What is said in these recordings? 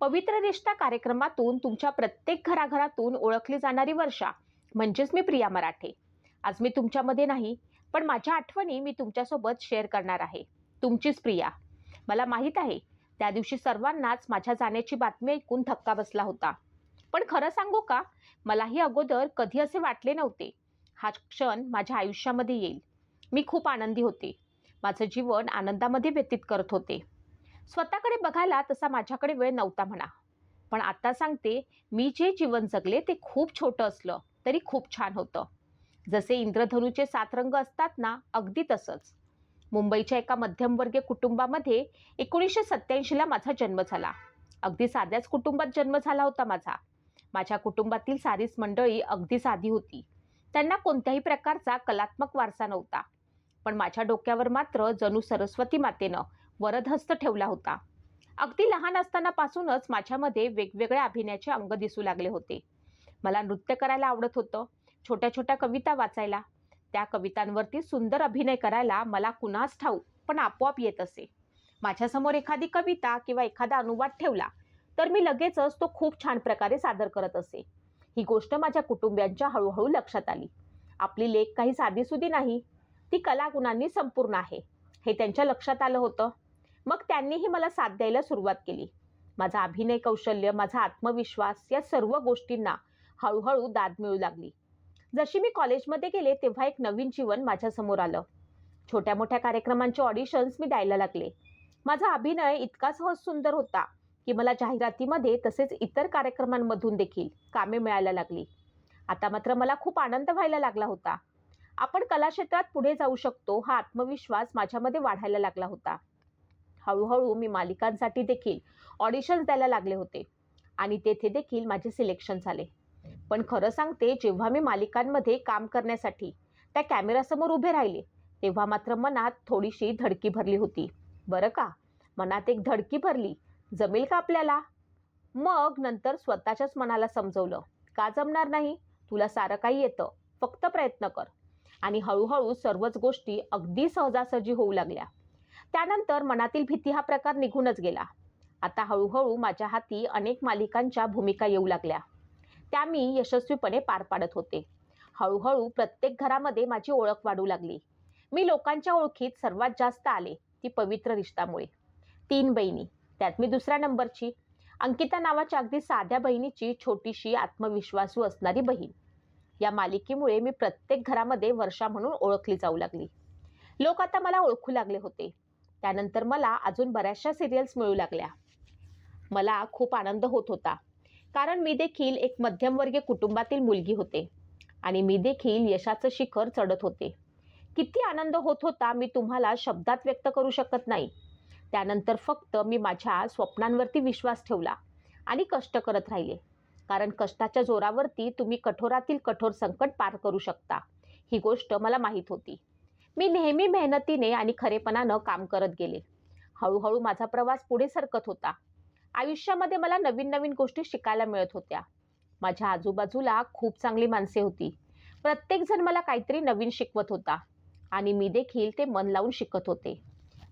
पवित्र रिश्ता कार्यक्रमातून तुमच्या प्रत्येक घराघरातून ओळखली जाणारी वर्षा. म्हणजेच मी प्रिया मराठे. आज मी तुमच्यामध्ये नाही पण माझ्या आठवणी मी तुमच्यासोबत शेअर करणार आहे. तुमचीच प्रिया. मला माहीत आहे त्या दिवशी सर्वांनाच माझ्या जाण्याची बातमी ऐकून धक्का बसला होता. पण खरं सांगू का? मलाही अगोदर कधी असे वाटले नव्हते. हा क्षण माझ्या आयुष्यामध्ये येईल. मी खूप आनंदी होते. माझं जीवन आनंदामध्ये व्यतीत करत होते. स्वतःकडे बघायला तसा माझ्याकडे वेळ नव्हता म्हणा. पण आता सांगते मी जे जीवन जगले ते खूप छोटं असलं तरी खूप छान होतं. जसे इंद्रधनुचे सात रंग असतात ना अगदी तसंच. मुंबईच्या एका मध्यमवर्गीय कुटुंबामध्ये एकोणीसशे सत्याऐंशीला माझा जन्म झाला. अगदी साध्याच कुटुंबात जन्म झाला होता माझा. माझ्या कुटुंबातील सारीच मंडळी अगदी साधी होती. त्यांना कोणत्याही प्रकारचा कलात्मक वारसा नव्हता. पण माझ्या डोक्यावर मात्र जणू सरस्वती मातेनं वरदहस्त ठेवला होता. अगदी लहान असतानापासूनच माझ्यामध्ये वेगवेगळ्या अभिनयाचे अंग दिसू लागले होते. मला नृत्य करायला आवडत होतं. छोट्या छोट्या कविता वाचायला. त्या कवितांवरती सुंदर अभिनय करायला मला कुणास ठाऊक पण आपोआप येत असे. माझ्यासमोर एखादी कविता किंवा एखादा अनुवाद ठेवला तर मी लगेचच तो खूप छान प्रकारे सादर करत असे. ही गोष्ट माझ्या कुटुंबियांच्या हळूहळू लक्षात आली. आपली लेख काही साधीसुधी नाही. ती कलागुणांनी संपूर्ण आहे. हे त्यांच्या लक्षात आलं होतं. मग त्यांनीही मला साथ द्यायला सुरुवात केली. माझा अभिनय कौशल्य माझा आत्मविश्वास या सर्व गोष्टींना हळूहळू दाद मिळू लागली. जशी मी कॉलेजमध्ये गेले तेव्हा एक नवीन जीवन माझ्यासमोर आलं. छोट्या मोठ्या कार्यक्रमांचे ऑडिशन्स मी द्यायला लागले. माझा अभिनय इतका सहज सुंदर होता की मला जाहिरातीमध्ये तसेच इतर कार्यक्रमांमधून देखील कामे मिळायला लागली. आता मात्र मला खूप आनंद व्हायला लागला होता. आपण कलाक्षेत्रात पुढे जाऊ शकतो हा आत्मविश्वास माझ्यामध्ये वाढायला लागला होता. हळूहळू मी मालिकांसाठी देखील ऑडिशन्स द्यायला लागले होते. आणि तेथे देखील माझे सिलेक्शन झाले. पण खरं सांगते जेव्हा मी मालिकांमध्ये काम करण्यासाठी त्या कॅमेरासमोर उभे राहिले तेव्हा मात्र मनात थोडीशी धडकी भरली होती. बरं का? मनात एक धडकी भरली. जमेल का आपल्याला? मग नंतर स्वतःच्याच मनाला समजवलं. का जमणार नाही? तुला सारं काही येतं. फक्त प्रयत्न कर. आणि हळूहळू सर्वच गोष्टी अगदी सहजासहजी होऊ लागल्या. त्यानंतर मनातील भीती हा प्रकार निघूनच गेला. आता हळूहळू माझ्या हाती अनेक मालिकांच्या भूमिका येऊ लागल्या. त्या मी यशस्वीपणे पार पाडत होते. हळूहळू प्रत्येक घरामध्ये माझी ओळख वाढू लागली. मी लोकांच्या ओळखीत सर्वात जास्त आले ती पवित्र रिश्तामुळे. तीन बहिणी त्यात मी दुसऱ्या नंबरची. अंकिता नावाच्या अगदी साध्या बहिणीची छोटीशी आत्मविश्वासू असणारी बहीण. या मालिकेमुळे मी प्रत्येक घरामध्ये वर्षा म्हणून ओळखली जाऊ लागली. लोक आता मला ओळखू लागले होते. त्यानंतर मला अजून बऱ्याचशा सिरियल्स मिळू लागल्या. मला खूप आनंद होत होता. कारण मी देखील एक मध्यमवर्गीय कुटुंबातील मुलगी होते आणि मी देखील यशाचं शिखर चढत होते. किती आनंद होत होता मी तुम्हाला शब्दात व्यक्त करू शकत नाही. त्यानंतर फक्त मी माझ्या स्वप्नांवरती विश्वास ठेवला आणि कष्ट करत राहिले. कारण कष्टाच्या जोरावरती तुम्ही कठोरातील कठोर संकट पार करू शकता. ही गोष्ट मला माहीत होती. मी नेहमी मेहनतीने आणि खरेपणानं काम करत गेले. हळूहळू माझा प्रवास पुढे सरकत होता. आयुष्यामध्ये मला नवीन नवीन गोष्टी शिकायला मिळत होत्या. माझ्या आजूबाजूला खूप चांगली माणसे होती. प्रत्येकजण मला काहीतरी नवीन शिकवत होता आणि मी देखील ते मन लावून शिकत होते.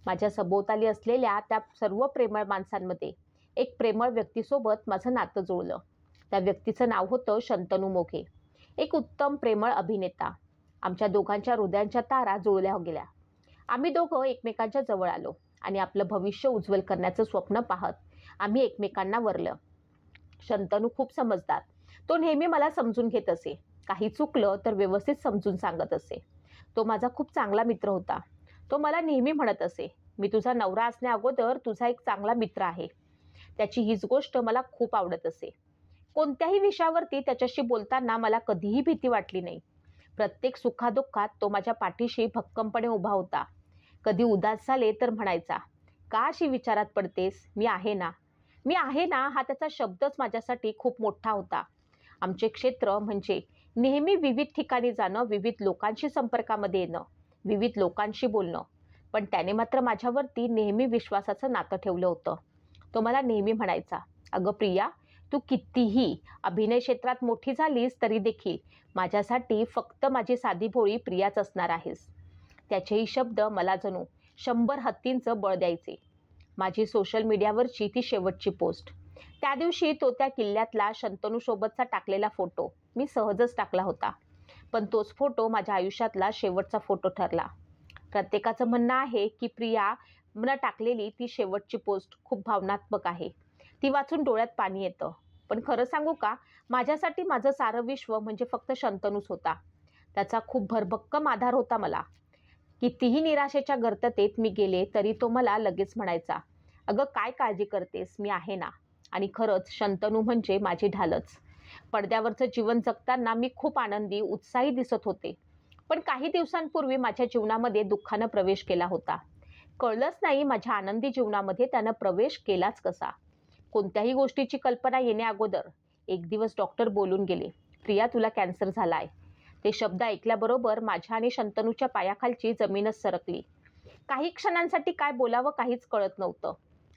माझ्या सभोवताली असलेल्या त्या सर्व प्रेमळ माणसांमध्ये एक प्रेमळ व्यक्तीसोबत माझं नातं जुळलं. त्या व्यक्तीचं नाव होतं शंतनू मोघे. एक उत्तम प्रेमळ अभिनेता. आमच्या दोघांच्या हृदयांच्या तारा जुळल्या गेल्या. आम्ही दोघं एकमेकांच्या जवळ आलो आणि आपलं भविष्य उज्ज्वल करण्याचं स्वप्न पाहत आम्ही एकमेकांना वरलं. शंतनू खूप समजदार. तो नेहमी मला समजून घेत असे. काही चुकलं तर व्यवस्थित समजून सांगत असे. तो माझा खूप चांगला मित्र होता. तो मला नेहमी म्हणत असे मी तुझा नवरा असण्या अगोदर तुझा एक चांगला मित्र आहे. त्याची हीच गोष्ट मला खूप आवडत असे. कोणत्याही विषयावरती त्याच्याशी बोलताना मला कधीही भीती वाटली नाही. प्रत्येक सुखादुःखात तो माझ्या पाठीशी भक्कमपणे उभा होता. कधी उदास झाले तर म्हणायचा का अशी विचारात पडतेस? मी आहे ना? मी आहे ना हा त्याचा शब्दच माझ्यासाठी खूप मोठा होता. आमचे क्षेत्र म्हणजे नेहमी विविध ठिकाणी जाणं विविध लोकांशी संपर्कामध्ये येणं विविध लोकांशी बोलणं. पण त्याने मात्र माझ्यावरती नेहमी विश्वासाचं नातं ठेवलं होतं. तो मला नेहमी म्हणायचा अगं प्रिया तू कितीही अभिनय क्षेत्रात मोठी झालीस तरी देखील माझ्यासाठी फक्त माझी साधी भोळी प्रियाच असणार आहेस. त्याचेही शब्द मला जणू शंभर हत्तींचं बळ द्यायचे. माझी सोशल मीडियावरची ती शेवटची पोस्ट त्या दिवशी तो त्या किल्ल्यातला शंतनूसोबतचा टाकलेला फोटो मी सहजच टाकला होता. पण तोच फोटो माझ्या आयुष्यातला शेवटचा फोटो ठरला. प्रत्येकाचं म्हणणं आहे की प्रिया न टाकलेली ती शेवटची पोस्ट खूप भावनात्मक आहे. ती वाचून डोळ्यात पाणी येतं. पण खरं सांगू का माझ्यासाठी माझं सारं विश्व म्हणजे फक्त शंतनूच होता. त्याचा खूप भरभक्कम आधार होता मला. कितीही निराशेच्या गर्ततेत मी गेले तरी तो मला लगेच म्हणायचा अगं काय काळजी करतेस? मी आहे ना. आणि खरंच शंतनू म्हणजे माझी ढालच. पडद्यावरचं जीवन जगताना मी खूप आनंदी उत्साही दिसत होते. पण काही दिवसांपूर्वी माझ्या जीवनामध्ये दुःखानं प्रवेश केला होता. कळलंच नाही माझ्या आनंदी जीवनामध्ये त्यानं प्रवेश केलाच कसा. कोणत्याही गोष्टीची कल्पना येण्याअगोदर एक दिवस डॉक्टर बोलून गेले प्रिया तुला कॅन्सर झाला आहे ते शब्द ऐकल्याबरोबर माझ्या आणि शंतनूच्या पायाखालची जमीनच सरकली. काही क्षणांसाठी काय बोलावं काहीच कळत नव्हतं.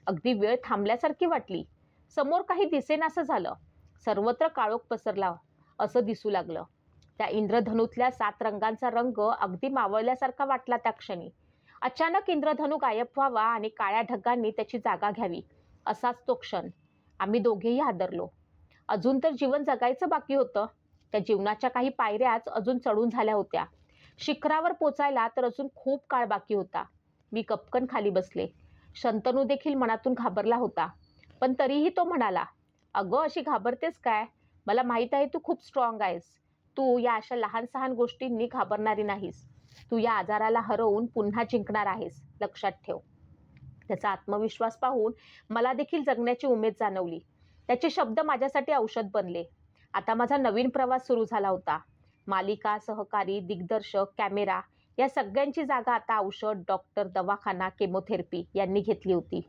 अगदी वेळ थांबल्यासारखी वाटली. समोर काही दिसेनासं झालं. सर्वत्र काळोख पसरला असं दिसू लागलं. त्या इंद्रधनुतल्या सात रंगांचा रंग अगदी मावळल्यासारखा वाटला त्या क्षणी. अचानक इंद्रधनू गायब व्हावा आणि काळ्या ढगांनी त्याची जागा घ्यावी. असाच तो क्षण. आम्ही दोघेही हादरलो. अजून तर जीवन जगायचं बाकी होतं. त्या जीवनाच्या काही पायऱ्याच अजून चढून झाल्या होत्या. शिखरावर पोचायला तर अजून खूप काळ बाकी होता. मी कपकन खाली बसले. शंतनू देखील मनातून घाबरला होता. पण तरीही तो म्हणाला अगं अशी घाबरतेस काय? मला माहीत आहे तू खूप स्ट्रॉंग आहेस. तू या अशा लहान सहान गोष्टींनी घाबरणारी नाहीस. तू या आजाराला हरवून पुन्हा जिंकणार आहेस. लक्षात ठेव. त्याचा आत्मविश्वास पाहून मला देखील जगण्याची उमेद जाणवली. त्याचे शब्द माझ्यासाठी औषध बनले. आता माझा नवीन प्रवास सुरू झाला होता. मालिका सहकारी दिग्दर्शक कॅमेरा या सगळ्यांची जागा आता औषध डॉक्टर दवाखाना केमोथेरपी यांनी घेतली होती.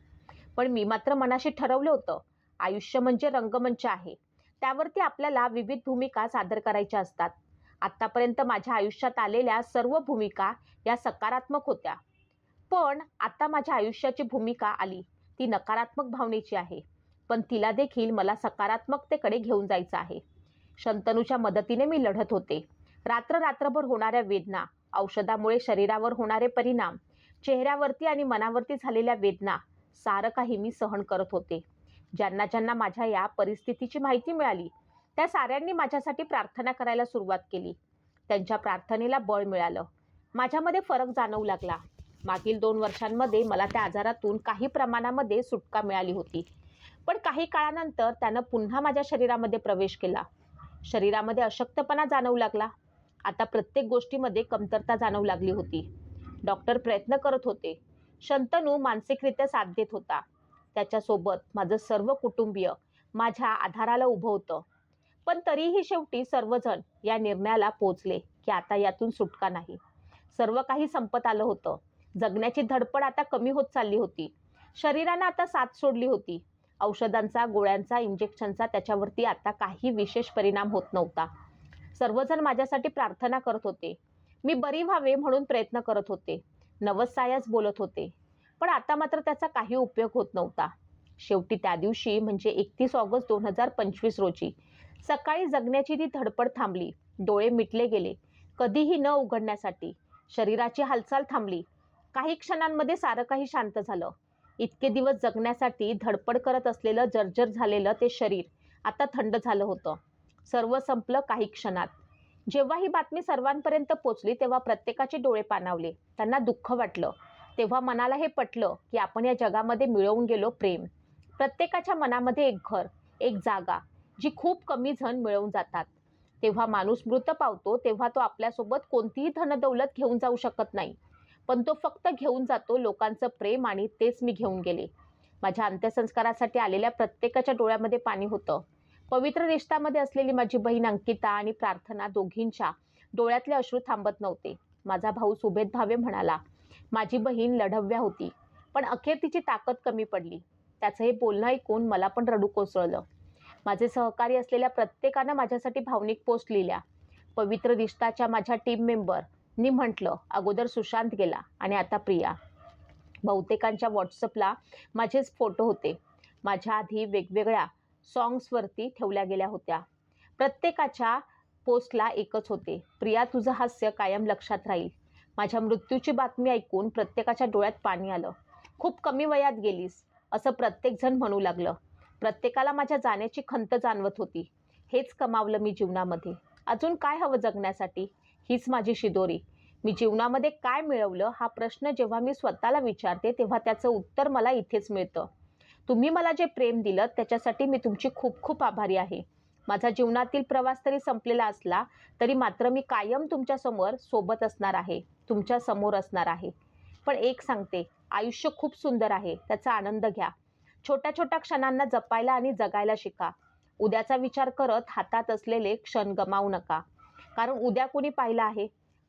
पण मी मात्र मनाशी ठरवलं होतं आयुष्य म्हणजे रंगमंच आहे. त्यावरती आपल्याला विविध भूमिका सादर करायच्या असतात. आत्तापर्यंत माझ्या आयुष्यात आलेल्या सर्व भूमिका या सकारात्मक होत्या. पण आता माझ्या आयुष्याची भूमिका आली. ती नकारात्मक भावनेची आहे. पण तिला देखील मला सकारात्मकतेकडे घेऊन जायचं आहे. शंतनूच्या मदतीने मी लढत होते. रात्र रात्रभर होणाऱ्या वेदना औषधामुळे शरीरावर होणारे परिणाम चेहऱ्यावरती आणि मनावरती झालेल्या वेदना सारं काही मी सहन करत होते. ज्यांना ज्यांना माझ्या या परिस्थितीची माहिती मिळाली त्या साऱ्यांनी माझ्यासाठी प्रार्थना करायला सुरुवात केली. त्यांच्या प्रार्थनेला बळ मिळालं. माझ्यामध्ये फरक जाणवू लागला. मागील दोन वर्षांमध्ये मला त्या आजारातून काही प्रमाणामध्ये सुटका मिळाली होती. पण काही काळानंतर त्यानं पुन्हा माझ्या शरीरामध्ये प्रवेश केला. शरीरामध्ये अशक्तपणा जाणवू लागला. आता प्रत्येक गोष्टीमध्ये कमतरता जाणवू लागली होती. डॉक्टर प्रयत्न करत होते. शंतनू मानसिकरित्या साथ देत होता. त्याच्यासोबत माझं सर्व कुटुंबीय माझ्या आधाराला उभं होतं. पण तरीही शेवटी सर्वजण या निर्णयाला पोचले की आता यातून सुटका नाही. सर्व काही संपत आलं होतं. जगण्याची धडपड आता कमी होत चालली होती. शरीरानं आता साथ सोडली होती. औषधांचा गोळ्यांचा इंजेक्शनचा त्याच्यावरती आता काही विशेष परिणाम होत नव्हता. सर्वजण माझ्यासाठी प्रार्थना करत होते. मी बरी व्हावे म्हणून प्रयत्न करत होते. नवस बोलत होते. पण आता मात्र त्याचा काही उपयोग होत नव्हता. शेवटी त्या दिवशी म्हणजे एकतीस ऑगस्ट दोन हजार पंचवीस रोजी सकाळी जगण्याची ती धडपड थांबली. डोळे मिटले गेले. कधीही न उघडण्यासाठी शरीराची हालचाल थांबली. काही क्षणांमध्ये सारं काही शांत झालं. इतके दिवस जगण्यासाठी धडपड करत असलेलं जर्जर झालेलं ते शरीर आता थंड झालं होतं. सर्व संपलं काही क्षणात. जेव्हा ही बातमी सर्वांपर्यंत पोचली तेव्हा प्रत्येकाचे डोळे पाणावले. त्यांना दुःख वाटलं. तेव्हा मनाला हे पटलं की आपण या जगामध्ये मिळवून गेलो प्रेम. प्रत्येकाच्या मनामध्ये एक घर एक जागा जी खूप कमी जण मिळवून जातात. तेव्हा माणूस मृत पावतो तेव्हा तो आपल्यासोबत कोणतीही धनदौलत घेऊन जाऊ शकत नाही. पण तो फक्त घेऊन जातो लोकांचं प्रेम आणि तेच मी घेऊन गेले. माझ्या अंत्यसंस्कारासाठी आलेल्या प्रत्येकाच्या डोळ्यामध्ये पाणी होतं. पवित्र रिश्तामध्ये असलेली माझी बहीण अंकिता आणि प्रार्थना दोघींच्या डोळ्यातले अश्रू थांबत नव्हते. माझा भाऊ सुभेद भावे म्हणाला माझी बहीण लढव्या होती पण अखेर तिची ताकद कमी पडली. त्याचं हे बोलणं ऐकून मला पण रडू कोसळलं. माझे सहकारी असलेल्या प्रत्येकानं माझ्यासाठी भावनिक पोस्ट लिहिल्या. पवित्र रिश्ताच्या माझ्या टीम मेंबर मी म्हटलं अगोदर सुशांत गेला आणि आता प्रिया. बहुतेकांच्या व्हॉट्सअपला माझेच फोटो होते. माझ्या आधी वेगवेगळ्या सॉंग्सवरती ठेवल्या गेल्या होत्या. प्रत्येकाच्या पोस्टला एकच होते प्रिया तुझं हास्य कायम लक्षात राहील. माझ्या मृत्यूची बातमी ऐकून प्रत्येकाच्या डोळ्यात पाणी आलं. खूप कमी वयात गेलीस असं प्रत्येकजण म्हणू लागलं. प्रत्येकाला माझ्या जाण्याची खंत जाणवत होती. हेच कमावलं मी जीवनामध्ये. अजून काय हवं जगण्यासाठी? हीच माझी शिदोरी. मी जीवनामध्ये काय मिळवलं हा प्रश्न जेव्हा मी स्वतःला विचारते तेव्हा त्याचं उत्तर मला इथेच मिळतं. तुम्ही मला जे प्रेम दिलं त्याच्यासाठी मी तुमची खूप खूप आभारी आहे. माझा जीवनातील प्रवास तरी संपलेला असला तरी मात्र मी कायम तुमच्यासमोर सोबत असणार आहे तुमच्यासमोर असणार आहे. पण एक सांगते आयुष्य खूप सुंदर आहे त्याचा आनंद घ्या. छोट्या छोट्या क्षणांना जपायला आणि जगायला शिका. उद्याचा विचार करत हातात असलेले क्षण गमावू नका. कारण उद्या कोणी पाहिलं आहे?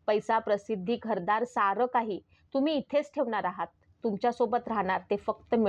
पैसा प्रसिद्धी घरदार सारं काही. तुम्ही इथेच ठेवणार आहात. तुमच्यासोबत राहणार ते फक्त मिळ